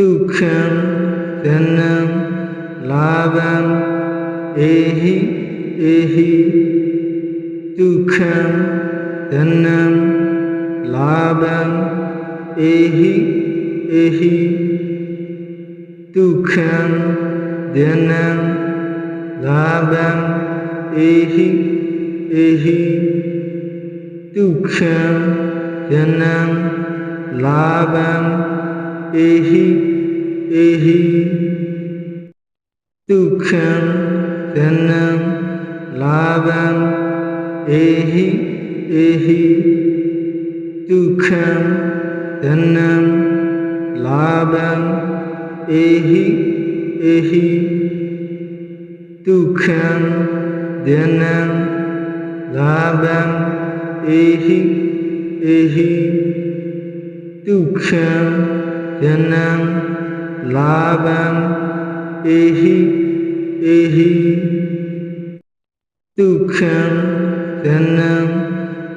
दुखम धनम लाभम एहि एहि। दुखम धनम लाभम एहि एहि। दुखम धनम लाभम एहि एहि। दुखम धनम लाभम एहि एहि। दुःखं, धनं, लाभं, एहि एहि। दुःखं, धनं, लाभं, एहि एहि। दुःखं, धनं, लाभं, एहि एहि। दुःखं धनं लाभं एहि एहि। दुःखं धनं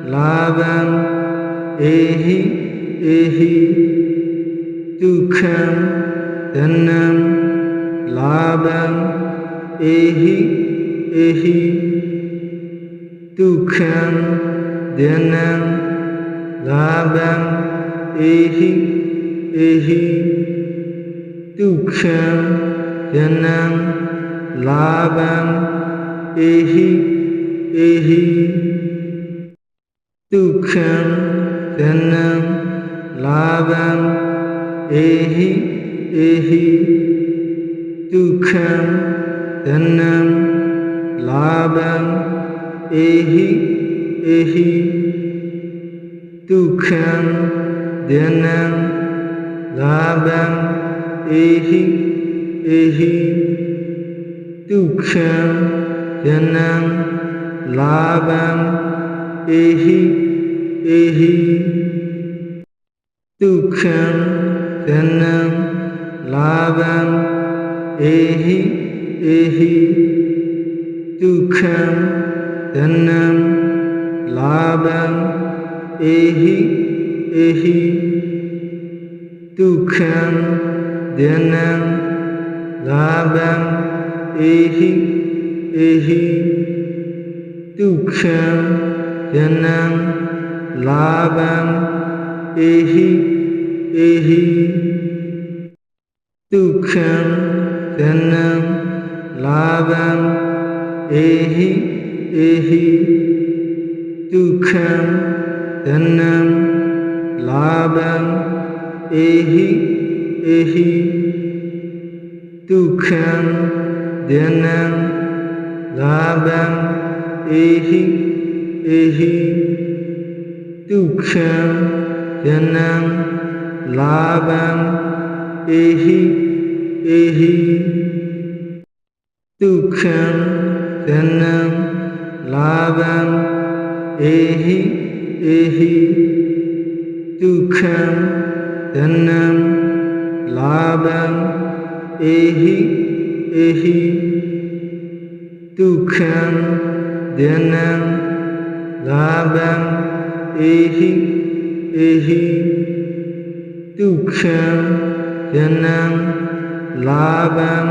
लाभं एहि एहि। दुःखं धनं लाभं एहि एहि। दुःखं धनं लाभं एहि। यही दुःखं जनं लाभं एहि यही दुःखं जनं लाभं एहि यही दुःखं धनं लाभं एहि यही दुःखं धनं लाभं एहि एहि दुःखं धनं लाभं एहि एहि दुःखं धनं लाभं एहि एहि दुःखं धनं लाभं एहि एहि दुःखं धनं लाभं एहि एहि दुःखं धनं लाभं एहि एहि दुःखं धनं लाभं एहि एहि दुःखं धनं लाभं एहि एहि। दुःखं धनं लाभं एहि एहि। दुःखं धनं लाभं एहि एहि। दुःखं धनं लाभं एहि एहि। दुःखं धनं लाभं, एहि एहि, दुःखं धनं लाभं, एहि एहि, दुःखं धनं लाभं,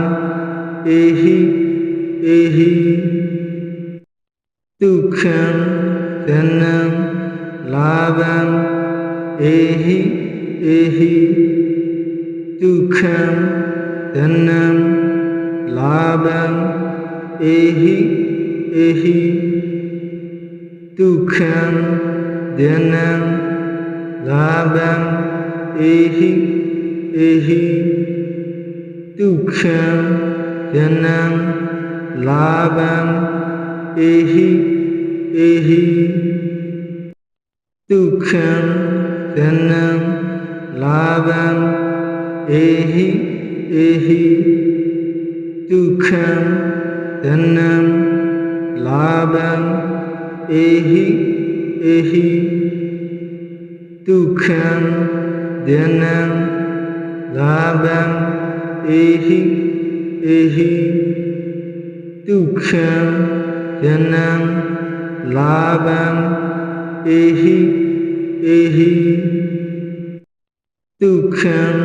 एहि एहि, दुःखं धनं लाभं, एहि एहि दुःखं धनं लाभं एहि एहि दुःखं धनं लाभं एहि एहि दुःखं धनं लाभं एहि एहि दुःखं धनं लाभं, एहि एहि, दुःखं, धनं, लाभं, एहि एहि, दुःखं, धनं, लाभं, एहि एहि, दुःखं, धनं, लाभं, एहि एहि दुखम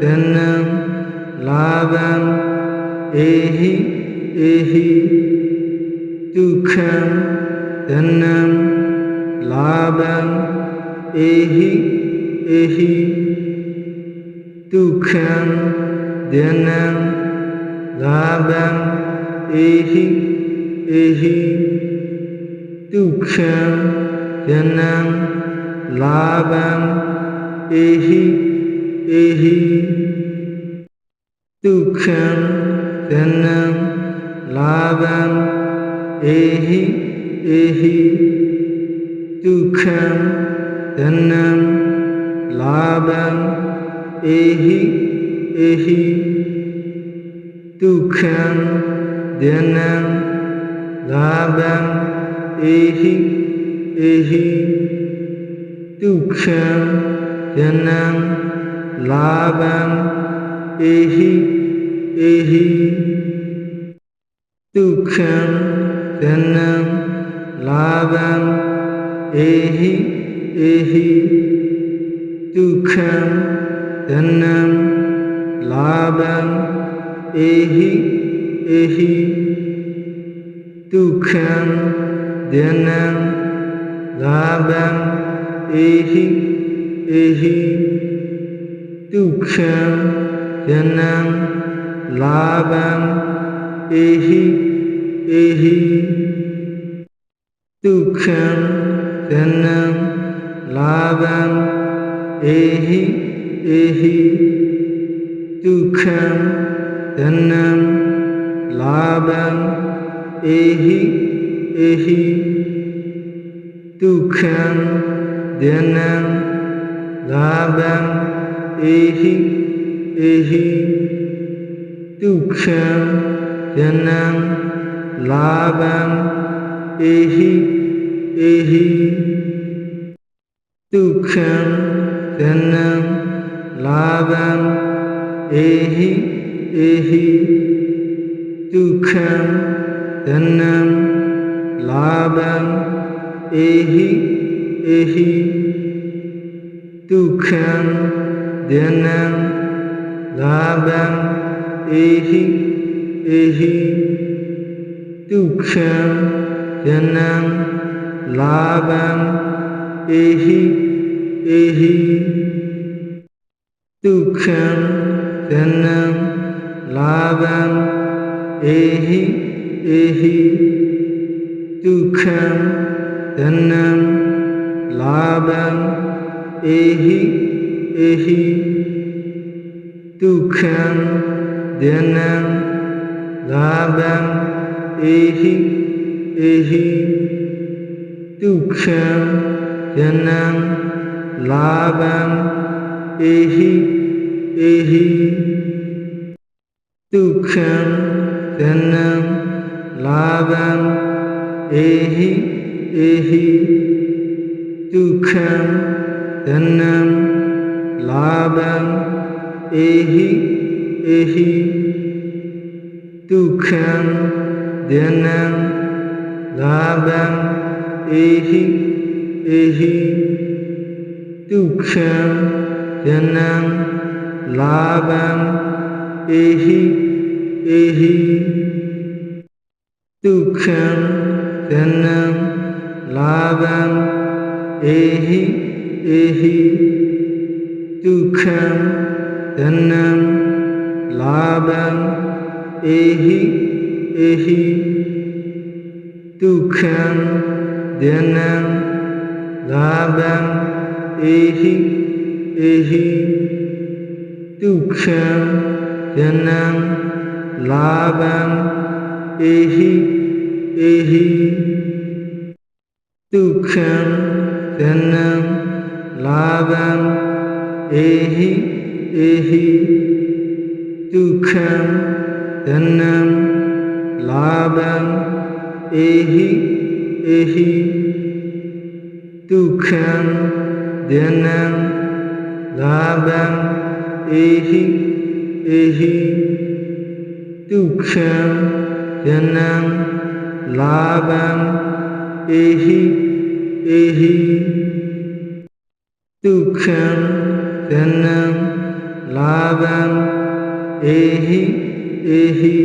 धनम लाभम एहि एहि। दुखम धनम लाभम एहि एहि। दुखम धनम लाभम एहि एहि। दुखम धनम लाभम एहि। एहि दुःखं धनं लाभम् एहि एहि दुःखं धनं लाभम् एहि एहि दुःखं धनं लाभम् एहि एहि दुःखं धनं लाभम्, एहि एहि। दुःखं, धनं लाभम् एहि एहि। दुःखं, धनं लाभम् एहि एहि। दुःखं, धनं लाभम् एहि एहि। तुक्षं जनम लाभम एहि एहि। जनम लाभम एहि एहि। तुक्षं जनम लाभं एहि एहि। तुक्षं जनम लाभं एहि एहि दुःखं धनं लाभम् एहि एहि दुःखं धनं लाभम् एहि एहि दुःखं धनं लाभम् एहि एहि दुःखं धनं लाभम्, एहि एहि दुःखं धनं लाभम्, एहि एहि दुःखं धनं लाभम्, एहि एहि दुःखं धनं लाभम्, एहि एहि दुःखं धनं लाभम् एहि एहि दुःखं धनं लाभम् एहि एहि दुःखं धनं लाभम् एहि एहि दुःखं धनं लाभम् एहि एहि दुःखं धनं लाभम् एहि एहि दुःखं धनं लाभम् एहि एहि दुःखं धनं लाभम् एहि एहि दुखम धनम लाभम एहि एहि। दुखम धनम लाभम एहि एहि। दुखम धनम लाभम एहि एहि। दुखम धनम लाभम एहि एहि दुःखं धनं लाभम् एहि एहि दुःखं धनं लाभम् एहि एहि दुःखं धनं लाभम् एहि एहि दुःखं धनं लाभम् एहि एहि,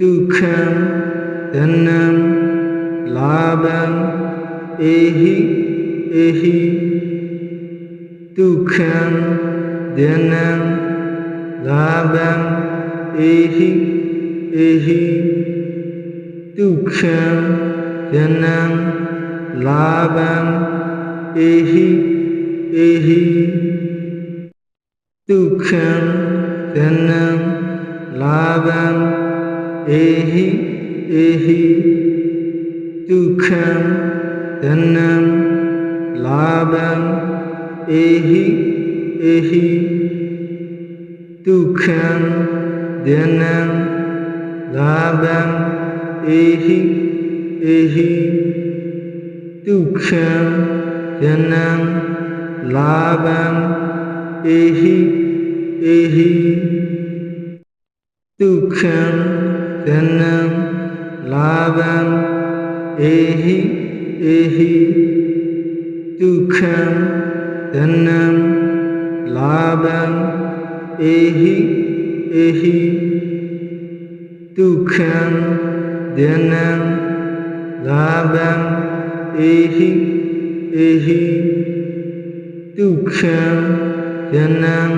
दुःखं धनं लाभम् एहि एहि, दुःखं धनं लाभम् एहि एहि, दुःखं धनं लाभम् एहि एहि दुःखं धनं लाभम् एहि एहि दुःखं धनं लाभम् एहि एहि दुःखं धनं लाभम् एहि एहि दुःखं धनं लाभम् एहि एहि। दुःखं, धनं लाभम् एहि एहि। दुःखं, धनं लाभम् एहि एहि। दुःखं, धनं लाभम् एहि एहि। तुक्षं जनं,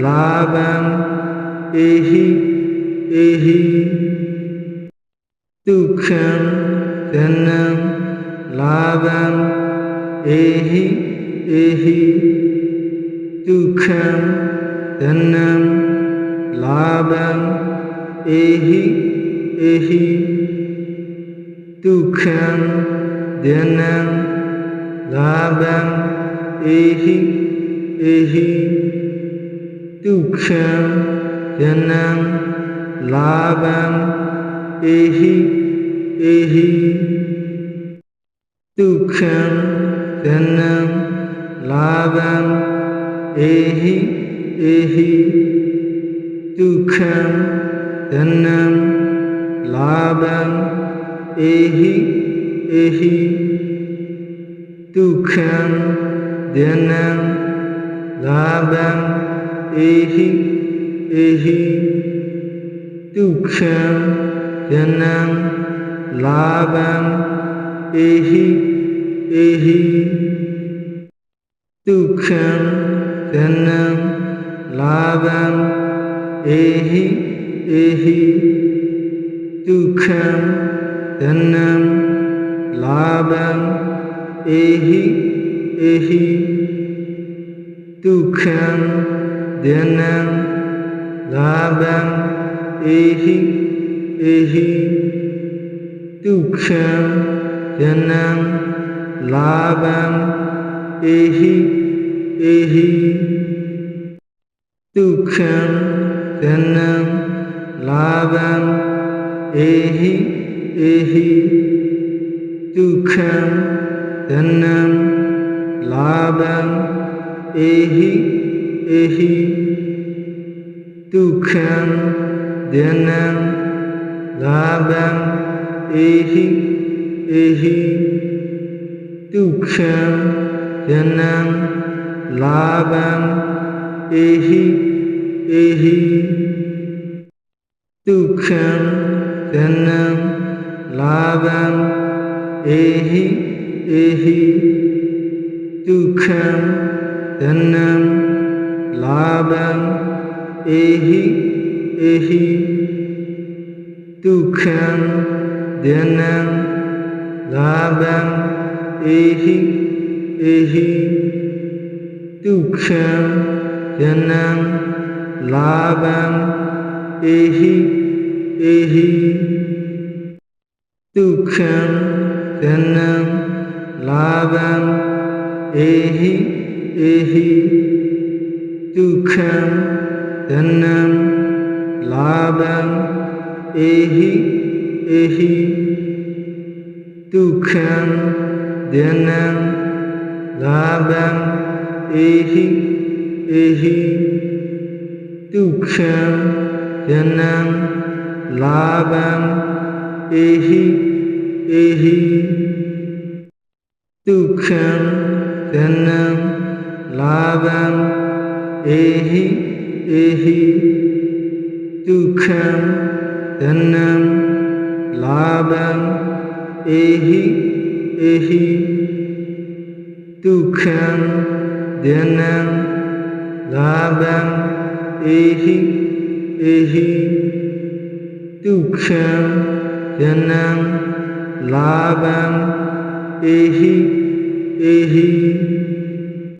लाभं, एहि एहि। तुक्षं जनं, लाभं, एहि एहि। तुक्षं धनं लाभं, एहि एहि। तुक्षं धनं लाभं एहि एहि, तुक्षं जनं लाभं, एहि एहि, तुक्षं जनं लाभं, एहि एहि, तुक्षं जनं लाभं, एहि एहि दुःखं ध्यानं लाभम, एहि एहि। दुःखं ध्यानं लाभं एहि एहि। दुःखं ध्यानं लाभं एहि एहि। दुःखं लाभम लाभं एहि। एहि दुःखं धनं लाभम् एहि एहि दुःखं धनं लाभम् एहि एहि दुःखं धनं लाभम् एहि एहि दुःखं धनं लाभम् एहि एहि दुःखं धनं लाभम् एहि एहि दुःखं धनं लाभम् एहि एहि दुःखं धनं लाभम् एहि एहि दुखम धनम लाभम एहि एहि। दुखम धनम लाभम एहि एहि। दुखम धनम लाभम एहि एहि। दुखम धनम लाभम एहि एहि दुःखं धनं लाभम् एहि एहि दुःखं धनं लाभम् एहि एहि दुःखं धनं लाभम् एहि एहि दुःखं धन लाभम एहि एहि दुखम धनम लाभम एहि एहि दुखम धनम लाभम एहि एहि दुखम धनम लाभम एहि एहि